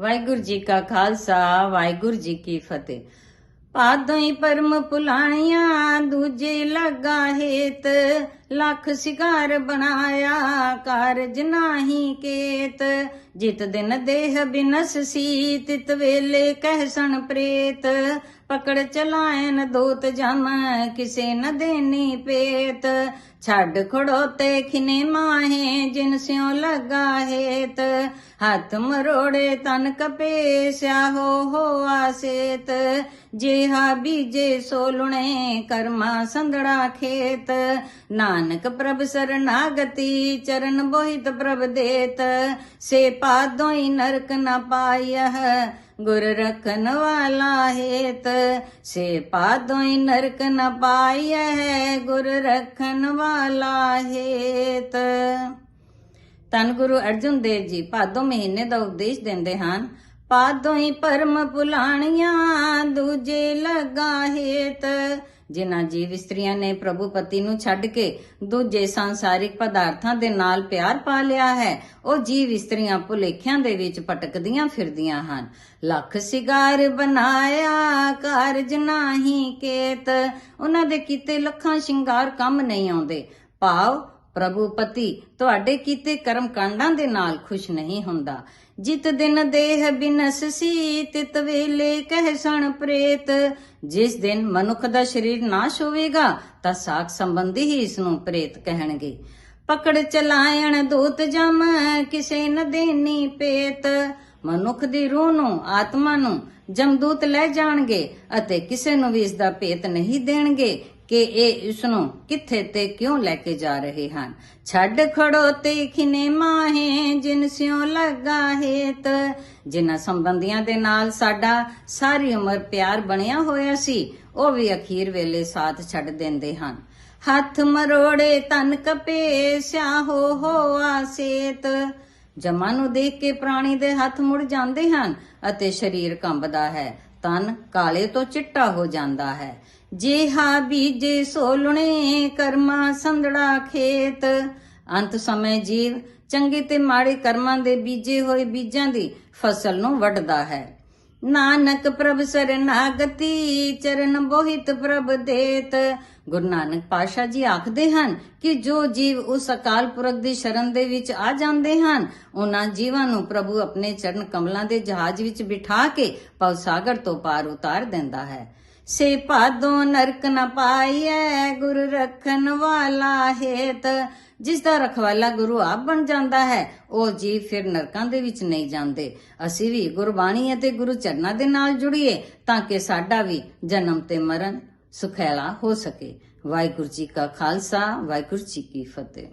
ਵਾਹਿਗੁਰੂ ਜੀ ਕਾ ਖਾਲਸਾ ਵਾਹਿਗੁਰੂ ਜੀ ਕੀ ਫਤਿਹ। ਪਾਦੋਈ ਪਰਮ ਪੁਲਾਣੀਆਂ ਦੂਜੇ ਲੱਗਾ ਹੇਤ ਲੱਖ ਸ਼ਿਕਾਰ ਬਣਾਇਆ ਕਾਰਜ ਨਾਹੀ ਕੇਤ। ਜਿਤ ਦਿਨ ਦੇਹ ਬਿਨਸ ਸੀ ਤਿਤ ਵੇਲੇ ਕਹਿਸਣ ਪ੍ਰੇਤ। ਪਕੜ ਚਲਾਇਨ ਦੋਤ ਜਮ, ਕਿਸੇ ਨ ਦੇਨੀ ਪੇਤ। ਛੱਡ ਖੜੋਤੇ ਖਿਨੇ ਮਾਹੇ, ਜਿਨ ਸਿਉ ਲਗਾ ਹੇਤ। ਹੱਥ ਮਰੋੜੇ ਤਨ ਕਪੇ ਸਿਆਹੋ ਹੋ ਆਸੇਤ। ਜੇਹਾ ਬੀਜੇ ਸੋਲੁਣੇ ਕਰਮਾ ਸੰਧੜਾ ਖੇਤ। ਨਾ ਨਾਨਕ ਪ੍ਰਭ ਸਰਨਾਗਤੀ, ਚਰਨ ਬੋਹਿਤ ਪ੍ਰਭ ਦੇਤ। ਸੇ ਪਾਦੋਂ ਨਰਕ ਨ ਪਾਇਹ ਗੁਰ ਰਖਨ ਵਾਲਾ ਹੇਤ। ਸੇ ਪਾਦੋਂ ਨਰਕ ਨ ਪਾਇਹ ਗੁਰ ਰਖਨ ਵਾਲਾ ਹੇਤ। ਤਨ ਗੁਰੂ ਅਰਜੁਨ ਦੇਵ ਜੀ ਭਾਦੋ ਮਹੀਨੇ ਦਾ ਉਪਦੇਸ਼ ਦਿੰਦੇ ਹਨ ਪਾਦੋਈ ਪਰਮ ਪੁਲਾਣੀਆਂ, ਦੂਜੇ ਲਗਾ ਹੇਤ। ਜਿਨ੍ਹਾਂ ਜੀਵ ਇਸਤਰੀਆਂ ਨੇ ਪ੍ਰਭੂ ਪਤੀ ਨੂੰ ਛੱਡ ਕੇ ਦੂਜੇ ਸੰਸਾਰਿਕ ਪਦਾਰਥਾਂ ਦੇ ਨਾਲ ਪਿਆਰ ਪਾ ਲਿਆ ਹੈ, ਉਹ ਜੀਵ ਇਸਤਰੀਆਂ ਭੁਲੇਖਿਆਂ ਦੇ ਵਿੱਚ ਭਟਕਦੀਆਂ ਫਿਰਦੀਆਂ ਹਨ। ਲੱਖ ਸਿਗਾਰ ਬਣਾਇਆ, ਕਾਰਜ ਨਾਹੀ ਕੇਤ। ਉਹਨਾਂ ਦੇ ਕੀਤੇ ਲੱਖਾਂ ਸ਼ਿੰਗਾਰ ਕੰਮ ਨਹੀਂ ਆਉਂਦੇ। ਭਾਵ ਪ੍ਰਭੂ ਪਤੀ ਤੁਹਾਡੇ ਕੀਤੇ ਕਰਮ ਕਾਂਡਾਂ ਦੇ ਨਾਲ ਖੁਸ਼ ਨਹੀਂ ਹੁੰਦਾ। ਜਿਤ ਦਿਨ ਦੇਹ ਬਿਨਸ ਤਿਤ ਵੇਲੇ ਕਹਿ ਸਣ ਪ੍ਰੇਤ। ਜਿਸ ਦਿਨ ਮਨੁੱਖ ਦਾ ਸਰੀਰ ਨਾਸ਼ ਹੋਵੇਗਾ, ਤਾਂ ਸਾਖ ਸੰਬੰਧੀ ਹੀ ਇਸ ਨੂੰ ਪ੍ਰੇਤ ਕਹਿਣਗੇ। ਪਕੜ ਚਲਾਇਣ ਦੂਤ ਜਮ, ਕਿਸੇ ਨ ਦੇਨੀ ਪੇਤ। ਮਨੁੱਖ ਦੀ ਰੂਹ ਨੂੰ, ਆਤਮਾ ਨੂੰ ਜਮਦੂਤ ਲੈ ਜਾਣਗੇ ਅਤੇ ਕਿਸੇ ਨੂੰ ਵੀ ਇਸ ਦਾ ਭੇਤ ਨਹੀਂ ਦੇਣਗੇ। ਕਿ ਇਹ ਇਸ ਨੂੰ ਕਿੱਥੇ ਤੇ ਕਿਉਂ ਲੈ ਕੇ ਜਾ ਰਹੇ ਹਨ? ਛੱਡ ਖੜੋ ਤੇ ਖਿਨੇ ਮਾਹੇ, ਜਿਨ ਸਿਉ ਲੱਗਾ ਹੇਤ। ਜਿਨ੍ਹਾਂ ਸੰਬੰਧੀਆਂ ਦੇ ਨਾਲ ਸਾਡਾ ਸਾਰੀ ਉਮਰ ਪਿਆਰ ਬਣਿਆ ਹੋਇਆ ਸੀ, ਉਹ ਵੀ ਅਖੀਰ ਵੇਲੇ ਸਾਥ ਛੱਡ ਦਿੰਦੇ ਹਨ। ਹੱਥ ਮਰੋੜੇ ਤਨ ਕਪੇ, ਸਿਆਹੋ ਹੋ ਆਸੇਤ। ਜਮਾਂ ਨੂੰ ਦੇਖ ਕੇ ਪ੍ਰਾਣੀ ਦੇ ਹੱਥ ਮੁੜ ਜਾਂਦੇ ਹਨ ਅਤੇ ਸਰੀਰ ਕੰਬਦਾ ਹੈ। ਤਨ ਕਾਲੇ ਤੋਂ ਚਿੱਟਾ ਹੋ ਜਾਂਦਾ ਹੈ। ਜੇਹਾ ਬੀਜੇ ਸੋਲਣੇ, ਕਰਮਾ ਸੰਧੜਾ ਖੇਤ। ਅੰਤ ਸਮੇਂ ਜੀਵ ਚੰਗੇ ਤੇ ਮਾੜੇ ਕਰਮਾਂ ਦੇ ਬੀਜੇ ਹੋਏ ਬੀਜਾਂ ਦੀ ਫਸਲ ਨੂੰ ਵੱਢਦਾ ਹੈ। ਨਾਨਕ ਪ੍ਰਭ ਸਰਨਾਗਤੀ, ਚਰਨ ਬੋਹਿਤ ਪ੍ਰਭ ਦੇਤ। ਗੁਰੂ ਨਾਨਕ ਪਾਸ਼ਾ ਜੀ ਆਖਦੇ ਹਨ ਕਿ ਜੋ ਜੀਵ ਉਸ ਅਕਾਲ ਪੁਰਖ ਦੀ ਸ਼ਰਨ ਦੇ ਵਿੱਚ ਆ ਜਾਂਦੇ ਹਨ, ਉਹਨਾਂ ਜੀਵਾਂ ਨੂੰ ਪ੍ਰਭੂ ਆਪਣੇ ਚਰਨ ਕਮਲਾਂ ਦੇ ਜਹਾਜ਼ ਵਿੱਚ ਬਿਠਾ ਕੇ ਭਵ ਸਾਗਰ ਤੋਂ ਪਾਰ ਉਤਾਰ ਦਿੰਦਾ ਹੈ। ਸੇ ਭਾਦੋਂ ਨਰਕ ਨ ਪਾਈਐ, ਗੁਰ ਰੱਖਣ ਵਾਲਾ ਹੇਤ। ਜਿਸ ਦਾ ਰਖਵਾਲਾ ਗੁਰੂ ਆਪ ਬਣ ਜਾਂਦਾ ਹੈ, ਉਹ ਜੀਵ ਫਿਰ ਨਰਕਾਂ ਦੇ ਵਿੱਚ ਨਹੀਂ ਜਾਂਦੇ। ਅਸੀਂ ਵੀ ਗੁਰਬਾਣੀ ਅਤੇ ਗੁਰੂ ਚਰਨਾਂ ਦੇ ਨਾਲ ਜੁੜੀਏ, ਤਾਂ ਕਿ ਸਾਡਾ ਵੀ ਜਨਮ ਤੇ ਮਰਨ ਸੁਖੈਲਾ ਹੋ ਸਕੇ। ਵਾਹਿਗੁਰੂ ਜੀ ਕਾ ਖਾਲਸਾ, ਵਾਹਿਗੁਰੂ ਜੀ ਕੀ ਫਤਿਹ।